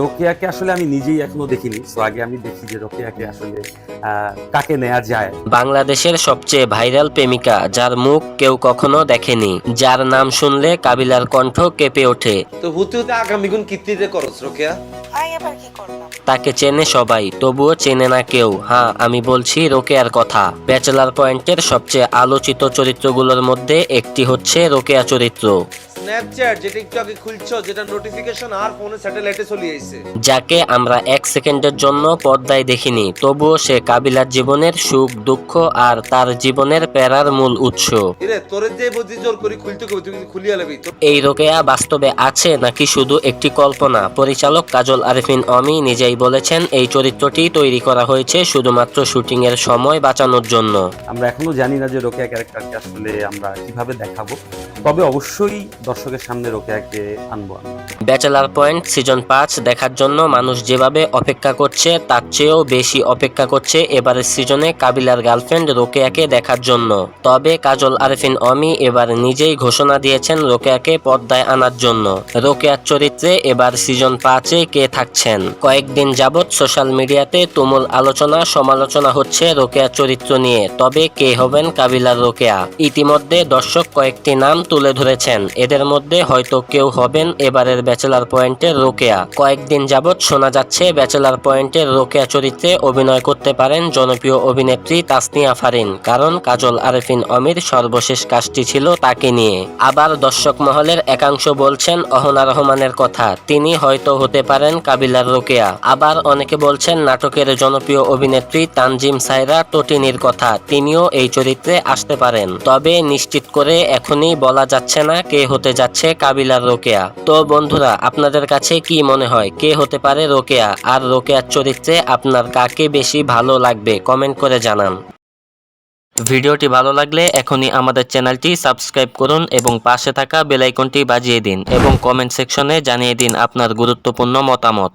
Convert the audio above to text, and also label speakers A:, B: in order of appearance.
A: রোকেয়াকে আসলে আমি নিজেই এখনও দেখিনি। তো আগে আমি দেখি যে রোকেয়াকে আসলে কাকে নেওয়া যায়।
B: বাংলাদেশের সবচেয়ে ভাইরাল প্রেমিকা যার মুখ কেউ কখনো দেখেনি যার নাম শুনলে কাবিলার কণ্ঠ কেঁপে ওঠে।
C: তো হুতে হুতে আগামী গুণ কীর্তিতে করস রোকেয়া?
B: তাকে চেনে সবাই তবুও চেনে না কেউ। হ্যাঁ আমি বলছি রোকেয়ার কথা। ব্যাচেলার পয়েন্টের সবচেয়ে আলোচিত চরিত্রগুলোর মধ্যে একটি হচ্ছে রোকেয়া চরিত্র।
C: স্ন্যাপচ্যাট যেটা একটু আগে খুলছো যেটা নোটিফিকেশন আর ফোনে স্যাটেলাইটে চলে আইছে।
B: যাকে আমরা এক সেকেন্ডের জন্য পর্দায় দেখিনি তবুও সে কাবিলার জীবনের সুখ দুঃখ আর তার জীবনের প্যারার মূল উৎস।
C: ইরে তোরে যে বুদ্ধি জোর করি খুলতে কিন্তু খুলিয়া লেবি?
B: এই রোকেয়া বাস্তবে আছে নাকি শুধু একটি কল্পনা? পরিচালক কাজল আরিফিন অমি নিজেই বলেছেন এই চরিত্রটি তৈরি করা হয়েছে শুধুমাত্র শুটিং এর সময় বাঁচানোর জন্য।
A: আমরা এখনও জানি না যে রোকেয়া ক্যারেক্টারকে আসলে আমরা কীভাবে দেখাবো। তবে অবশ্যই দর্শকের সামনে রোকেয়াকে আনব
B: ব্যাচেলার পয়েন্ট সিজন পাঁচ দেখার জন্য মানুষ যেভাবে অপেক্ষা করছে, তার চেয়েও বেশি অপেক্ষা করছে এবারের সিজনে কাবিলার গার্লফ্রেন্ড রোকেয়াকে দেখার জন্য। তবে কাজল আরেফিন অমি এবার নিজেই ঘোষণা দিয়েছেন রোকেয়াকে পর্দায় আনার জন্য। রোকেয়ার চরিত্রে এবার সিজন পাঁচে কে থাকছেন? কয়েকদিন যাবৎ সোশ্যাল মিডিয়াতে তুমুল আলোচনা, সমালোচনা হচ্ছে রোকেয়ার চরিত্র নিয়ে। তবে কে হবেন কাবিলার রোকেয়া? ইতিমধ্যে দর্শক কয়েকটি নাম তুলে ধরেছেন। এদের মধ্যে হয়তো কেউ হবেন এবারের ব্যাচেলার পয়েন্টের রোকেয়া। কয়েকদিন যাবৎ শোনা যাচ্ছে ব্যাচেলার পয়েন্টের রোকেয়া চরিত্রে অভিনয় করতে পারেন জনপ্রিয় অভিনেত্রী তাসনিয়া ফারিন। কারণ কাজল আরেফিন অমির সর্বশেষ কাজটি ছিল তাকে নিয়ে। আবার দর্শক মহলের একাংশ বলছেন, অহনা রহমানের কথা। তিনি হয়তো হতে পারেন কাবিলার রোকেয়া। আবার অনেকে বলছেন, নাটকের জনপ্রিয় অভিনেত্রী তানজিম সাইরা টটিনির কথা। তিনিও এই চরিত্রে আসতে পারেন। তবে নিশ্চিত করে এখনই বলা যাচ্ছে না কে হতে যাচ্ছে কাবিলার রোকেয়া। তো বন্ধুরা, আপনাদের কাছে কি মনে হয়? কে হতে পারে রোকেয়া? আর রোকেয়ার চরিত্রে আপনার কাকে বেশি ভালো লাগবে? কমেন্ট করে জানান। ভিডিওটি ভালো লাগলে এখনই আমাদের চ্যানেলটি সাবস্ক্রাইব করুন এবং পাশে থাকা বেলাইকনটি বাজিয়ে দিন এবং কমেন্ট সেকশনে জানিয়ে দিন আপনার গুরুত্বপূর্ণ মতামত।